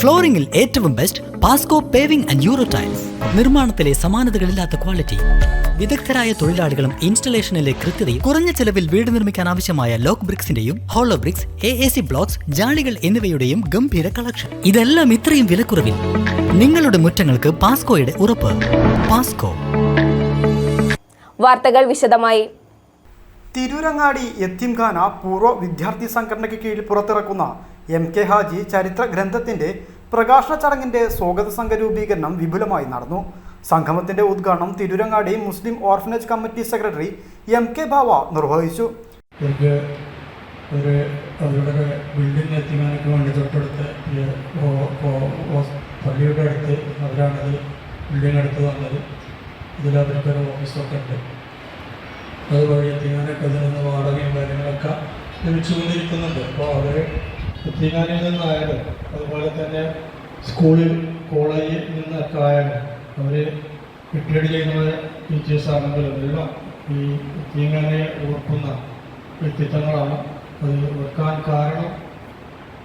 ഫ്ലോറിംഗിൽ ഏറ്റവും best Pasco paving and euro tiles നിർമ്മാണത്തിലെ സമാനതകളില്ലാത്ത ക്വാളിറ്റി വിദഗ്ധരായ തൊഴിലാളികളും ഇൻസ്റ്റലേഷനിലെ കൃത്യതയും കുറഞ്ഞ ചെലവിൽ വീട് നിർമ്മിക്കാൻ ആവശ്യമായ lock ബ്രിക്സിന്റെയും hollow bricks A A C blocks ജാളികൾ എന്നിവയുടെയും ഗംഭീര കളക്ഷൻ ഇതെല്ലാം ഇത്രയും വിലക്കുറവിൽ. നിങ്ങളുടെ മുറ്റങ്ങൾക്ക് പാസ്കോയുടെ ഉറപ്പ്. പാസ്കോ വാർത്തകൾ വിശദമായി. തിരൂരങ്ങാടി എത്തിംഖാന പൂർവ വിദ്യാർത്ഥി സംഘടനയ്ക്ക് കീഴിൽ പുറത്തിറക്കുന്ന എം കെ ഹാജി ചരിത്ര ഗ്രന്ഥത്തിന്റെ പ്രകാശന ചടങ്ങിന്റെ സ്വാഗത സംഘ രൂപീകരണം വിപുലമായി നടന്നു. സംഗമത്തിന്റെ ഉദ്ഘാടനം Tirurangadi Muslim orphanage committee secretary M K Bava നിർവഹിച്ചു. അവരുടെ വേണ്ടി തൊട്ടടുത്ത് അതുവഴി എത്തിക്കാനൊക്കെ അതിൽ നിന്ന് വാടകയും കാര്യങ്ങളൊക്കെ ലഭിച്ചുകൊണ്ടിരിക്കുന്നുണ്ട്. അപ്പോൾ അവർ എത്തിക്കാനിൽ നിന്നായാലും അതുപോലെ തന്നെ സ്കൂളിൽ കോളേജിൽ നിന്നൊക്കെ ആയാലും അവർ റിട്ടയർഡ് ചെയ്യുന്ന ടീച്ചേഴ്സ് ആണെങ്കിലും എല്ലാം ഈ എത്തിങ്ങാനെ ഓർക്കുന്ന വ്യക്തിത്വങ്ങളാണ് അത് വെക്കാൻ കാരണം.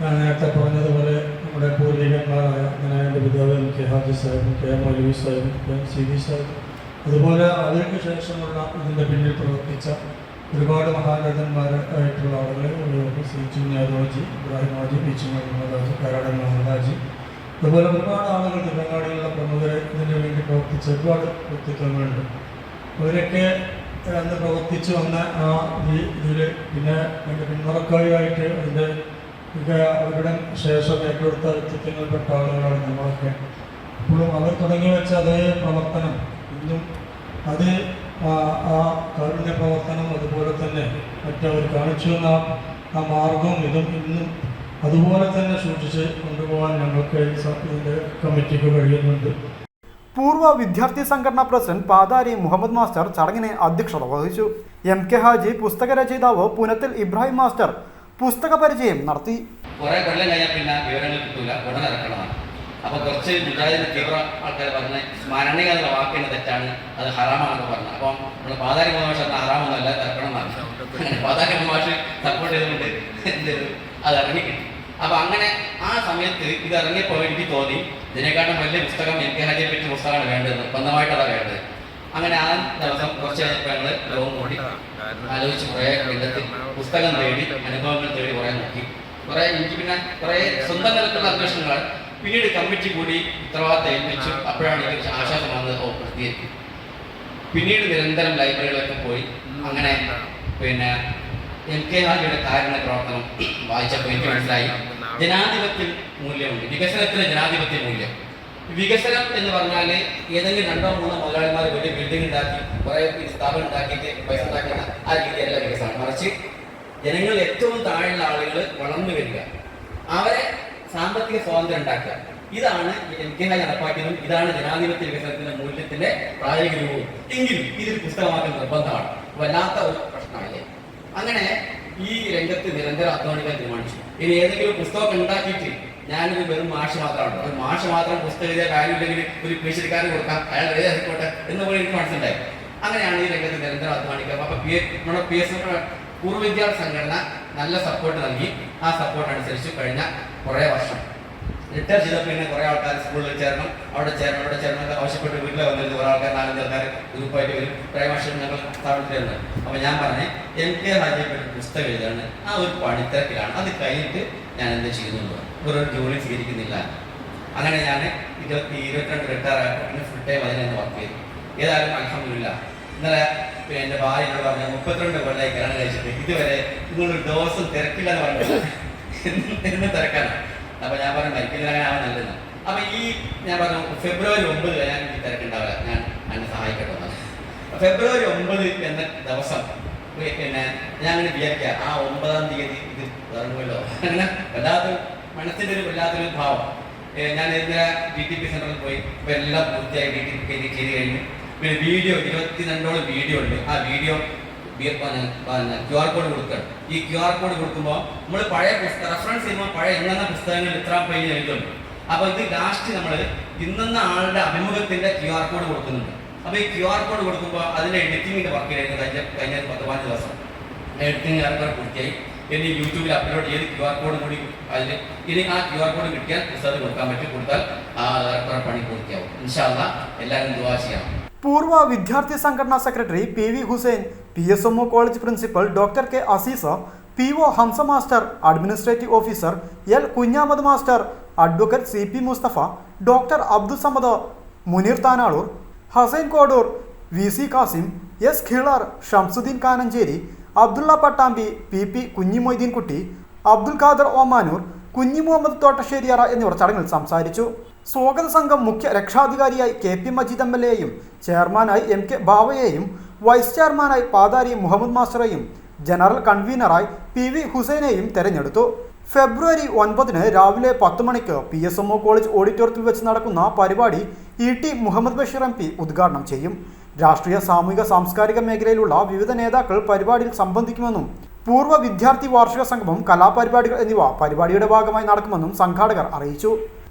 ഞാൻ നേരത്തെ പറഞ്ഞതുപോലെ നമ്മുടെ പൂർവികന്മാരായ പിതാവ് M K Haji Sahib K M Moulavi Sahib K M C V Sahib. അതുപോലെ അവർക്ക് ശേഷമുള്ള ഇതിന്റെ പിന്നിൽ പ്രവർത്തിച്ച ഒരുപാട് മഹാരാജന്മാരായിട്ടുള്ള ആളുകൾ സി ചുഞ്ഞാരോജി ഇബ്രാഹിം ഹാജി പി ചു കരാടൻ കാരാടൻ അതുപോലെ ഒരുപാട് ആളുകൾ തിരുവങ്ങാടിയിലുള്ള പ്രമുഖരെ ഇതിനു വേണ്ടി പ്രവർത്തിച്ച ഒരുപാട് വ്യക്തിത്വങ്ങളുണ്ട്. അവരൊക്കെ അന്ന് പ്രവർത്തിച്ചു വന്ന ആ ഇതിൽ പിന്നെ അതിന്റെ പിന്മുറക്കാരിയായിട്ട് അതിന്റെ അവരുടെ ശേഷം ഏറ്റെടുത്ത വ്യക്തിത്വങ്ങളിൽപ്പെട്ട ആളുകളാണ് നമ്മളൊക്കെ. ഇപ്പോഴും അവർ തുടങ്ങി വെച്ച അതേ പ്രവർത്തനം ഇന്നും അത് ആ ആ കാരുണ്യ പ്രവർത്തനം അതുപോലെ തന്നെ മറ്റവർ കാണിച്ചു വന്ന ആ- മാർഗം മാർഗവും ഇതും ഇന്നും അതുപോലെ തന്നെ സൂക്ഷിച്ച് കൊണ്ടുപോകാൻ ഞങ്ങൾക്ക് ഇതിന്റെ കമ്മിറ്റിക്ക് കഴിയുന്നുണ്ട്. പൂർവ വിദ്യാർത്ഥി സംഘടനാ പ്രസിഡന്റ് പാതാരി മുഹമ്മദ് മാസ്റ്റർ ചടങ്ങിനെ അധ്യക്ഷത വഹിച്ചു. എം കെ ഹാജി പുസ്തക രചയിതാവ് പുനത്തിൽ ഇബ്രാഹിം മാസ്റ്റർ പുസ്തക പരിചയം നടത്തി. കുറെ കൊല്ലം കഴിഞ്ഞാൽ പിന്നെ വിവരങ്ങൾ കിട്ടൂല ഉടനെ ഇറക്കണമാണ് അപ്പൊ കുറച്ച് മുജാഹിദിന് തീവ്ര ആൾക്കാർ പറഞ്ഞ് സ്മരണിക എന്നുള്ള വാക്കിന് തെറ്റാണ് അത് ഹറാമാണെന്ന് പറഞ്ഞു. അപ്പം നമ്മുടെ പാതാരി പറഞ്ഞ ഹറാമൊന്നുമല്ല തർക്കണം ഇറക്കണം എന്നാണ് പാതാരി മുഹമ്മദ് സപ്പോർട്ട് ചെയ്തുകൊണ്ട് എന്ത് അത് ഇറങ്ങിക്കിട്ടു. അപ്പൊ അങ്ങനെ ആ സമയത്ത് ഇത് ഇറങ്ങിയപ്പോൾ എനിക്ക് തോന്നി ഇതിനെക്കാട്ടും വലിയ പുസ്തകം എം കെ ഹാജിയെ പറ്റിയ പുസ്തകമാണ് വേണ്ടത് നിർബന്ധമായിട്ടതാണ് വേണ്ടത്. അങ്ങനെ ആ ദിവസം കുറച്ച് ഞങ്ങൾ ലോകം കൂടി ആലോചിച്ച് കുറേ രംഗത്ത് പുസ്തകം തേടി അനുഭവങ്ങൾ തേടി കുറേ നോക്കി. കുറേ എനിക്ക് പിന്നെ കുറേ സ്വന്തം തരത്തിലുള്ള അന്വേഷണങ്ങളാണ് പിന്നീട് കമ്മിറ്റി കൂടി ഉത്തരവാദിത്തം ഏൽപ്പിച്ചു. അപ്പോഴാണ് എനിക്ക് ആശ്വാസം വന്നത്. ഓ പിന്നീട് നിരന്തരം ലൈബ്രറികളൊക്കെ പോയി. അങ്ങനെ പിന്നെ എം കെ ഹാജിയുടെ കാരുണ്യ പ്രവർത്തനം വായിച്ചപ്പോൾ എനിക്ക് മനസ്സിലായി. ജനാധിപത്യ മൂല്യമുണ്ട്. വികസനത്തിന് ജനാധിപത്യ മൂല്യം. വികസനം എന്ന് പറഞ്ഞാൽ ഏതെങ്കിലും രണ്ടോ മൂന്നോ മുതലാളിമാർ വലിയ ബിൽഡിംഗ് ഉണ്ടാക്കി കുറെ സ്ഥാപനം ഉണ്ടാക്കിയിട്ട് പൈസ ഉണ്ടാക്കുന്ന ആ രീതിയല്ല വികസനം. മറിച്ച് ജനങ്ങൾ ഏറ്റവും താഴെയുള്ള ആളുകൾ വളർന്നു വരിക. അവരെ സാമ്പത്തിക സ്വാതന്ത്ര്യം ഉണ്ടാക്കുക. ഇതാണ് എം കെ ഹാജി നടപ്പാക്കിയതും ഇതാണ് ജനാധിപത്യ വികസനത്തിന്റെ മൂല്യത്തിന്റെ പ്രായോഗിക രൂപവും. എങ്കിലും ഇതൊരു പുസ്തകമാക്കുന്ന നിർബന്ധമാണ്. വല്ലാത്ത ഒരു പ്രശ്നമല്ലേ അങ്ങനെ ഈ രംഗത്ത് നിരന്തരം അധ്വാനിക്കാൻ തീരുമാനിച്ചു. ഇനി ഏതെങ്കിലും പുസ്തകം ഉണ്ടാക്കിയിട്ട് ഞാനൊരു വെറും മാഷ് മാത്രമാണ്. ഒരു മാഷ് മാത്രം പുസ്തകം എഴുതിയ കാര്യമില്ലെങ്കിൽ ഒരു പീശ്വരിക്കാരൻ കൊടുക്കാം. അയാൾ എഴുതിക്കോട്ടെ എന്ന് പോലെ എനിക്ക് മനസ്സിലായി. അങ്ങനെയാണ് ഈ രംഗത്ത് നിരന്തരം അധ്വാനിക്കുക. അപ്പൊ നമ്മുടെ പി എസ് പൂർവ വിദ്യാർത്ഥി സംഘടന നല്ല സപ്പോർട്ട് നൽകി. ആ സപ്പോർട്ട് അനുസരിച്ച് കഴിഞ്ഞ കുറേ വർഷം. റിട്ടയർ ചെയ്തപ്പോൾ പിന്നെ കുറേ ആൾക്കാർ സ്കൂളിൽ ചേരണം അവിടെ ചേരണം അവിടെ ചേരണം ആവശ്യപ്പെട്ട് വീട്ടിൽ വന്നിരുന്നു. കുറേ ആൾക്കാർ നാലഞ്ച് ആൾക്കാർ ഗ്രൂപ്പായിട്ട് വരും. കുറേ വർഷം ഞങ്ങൾ സ്ഥാപനത്തിലുണ്ട്. അപ്പോൾ ഞാൻ പറഞ്ഞേ എം കെ ഹാജിയെ പുസ്തകം എഴുതാണ്. ആ ഒരു പണിത്തിരക്കിലാണ്. അത് കഴിഞ്ഞിട്ട് ഞാൻ എന്ത് ചെയ്യുന്നുണ്ട്? ഒരു ജോലി സ്വീകരിക്കുന്നില്ല. അങ്ങനെ ഞാൻ ഇരുപത്തി ഇരുപത്തിരണ്ട് റിട്ടയർ ഫുൾ ടൈം അതിനെ വർക്ക് ചെയ്തു. ഏതായാലും അലഹമില്ല ഇന്നലെ എന്റെ ഭാര്യ എന്നോട് പറഞ്ഞു മുപ്പത്തിരണ്ട് കൊല്ലമായി കല്യാണം കഴിച്ചിട്ട്. ഇതുവരെ നിങ്ങളൊരു ദിവസം തിരക്കില്ല എന്ന് പറഞ്ഞു എന്ന് തിരക്കാണ്. അപ്പൊ ഞാൻ പറഞ്ഞു മരിക്കുന്നതിനാണ് നല്ലത് അപ്പൊ ഈ ഞാൻ പറഞ്ഞു ഫെബ്രുവരി ഒമ്പത് ഞാൻ എനിക്ക് തിരക്കുണ്ടാവില്ല. ഞാൻ എന്നെ സഹായിക്കട്ടെ ഫെബ്രുവരി ഒമ്പത് എന്ന ദിവസം പിന്നെ ഞാൻ അങ്ങനെ വിചാരിക്കുക ആ ഒമ്പതാം തീയതി ഇത് ഇറങ്ങുമല്ലോ അങ്ങനെ വല്ലാത്തൊരു മനസ്സിന്റെ ഒരു വല്ലാത്തൊരു ഭാവം. ഞാൻ ഇതിന്റെ ഡി ടി പി സെന്ററിൽ പോയി. ഇപ്പൊ എല്ലാം പൂർത്തിയായി. ഡി ടി പി ചെയ്ത് കഴിഞ്ഞു. പിന്നെ വീഡിയോ ഇരുപത്തി രണ്ടോളം വീഡിയോ ഉണ്ട്. ആ വീഡിയോ ക്യു ആർ കോഡ് കൊടുക്കണം. ഈ ക്യു ആർ കോഡ് കൊടുക്കുമ്പോൾ നമ്മൾ പഴയ പുസ്തകം റെഫറൻസ് ചെയ്യുമ്പോൾ പഴയ എങ്ങനെ പുസ്തകങ്ങൾ ഇത്ര പേജ് എഴുതുന്നുണ്ട്. അപ്പൊ ഇത് ലാസ്റ്റ് നമ്മൾ ഇന്നെന്ന ആളുടെ അഭിമുഖത്തിന്റെ ക്യു ആർ കോഡ് കൊടുക്കുന്നുണ്ട്. അപ്പോൾ ഈ ക്യു ആർ കോഡ് കൊടുക്കുമ്പോൾ അതിന്റെ എഡിറ്റിംഗിന്റെ വർക്കിലായിരുന്നു കഴിഞ്ഞ കഴിഞ്ഞ പത്ത് പതിനഞ്ച് ദിവസം. എഡിറ്റിംഗ് ഏറെക്കുറെ പൂർത്തിയായി. ഇനി യൂട്യൂബിൽ അപ്ലോഡ് ചെയ്ത് ക്യു ആർ കോഡ് കൂടി അതിൽ ഇനി ആ ക്യു ആർ കോഡ് കിട്ടിയാൽ പുസ്തകം കൊടുക്കാൻ പറ്റും. കൊടുത്താൽ ആ പണി പൂർത്തിയാവും. ഇൻഷാല്ല എല്ലാവരും ദുവാ ചെയ്യാം. പൂർവ വിദ്യാർത്ഥി സംഘടനാ secretary P V Hussain P S M college principal doctor K Azeez P O Hamza master administrative officer L Kunhamad master advocate C P Mustafa doctor Abdul Samad Muneer Tanalur Hussain Kodur V C Kasim S Khizar Shamsuddin Kananchery Abdulla Pattambi P P Kunhi Moideenkutty Abdul Khader Omanoor Kunhi Muhammad Thottasseriyara എന്നിവർ ചടങ്ങിൽ സംസാരിച്ചു. സ്വാഗത സംഘം മുഖ്യ രക്ഷാധികാരിയായി K P Majeed M L എയും ചെയർമാനായി M K ബാവയെയും vice ചെയർമാനായി പാതാരി മുഹമ്മദ് മാസ്റ്ററെയും ജനറൽ കൺവീനറായി പി വി ഹുസൈനെയും തെരഞ്ഞെടുത്തു. ഫെബ്രുവരി ഒൻപതിന് രാവിലെ പത്ത് മണിക്ക് P S M O college ഓഡിറ്റോറിയത്തിൽ വെച്ച് നടക്കുന്ന പരിപാടി E T Muhammad Basheer M P ഉദ്ഘാടനം ചെയ്യും. രാഷ്ട്രീയ സാമൂഹിക സാംസ്കാരിക മേഖലയിലുള്ള വിവിധ നേതാക്കൾ പരിപാടിയിൽ സംബന്ധിക്കുമെന്നും പൂർവ വിദ്യാർത്ഥി വാർഷിക സംഗമം കലാപരിപാടികൾ എന്നിവ പരിപാടിയുടെ ഭാഗമായി നടക്കുമെന്നും സംഘാടകർ അറിയിച്ചു.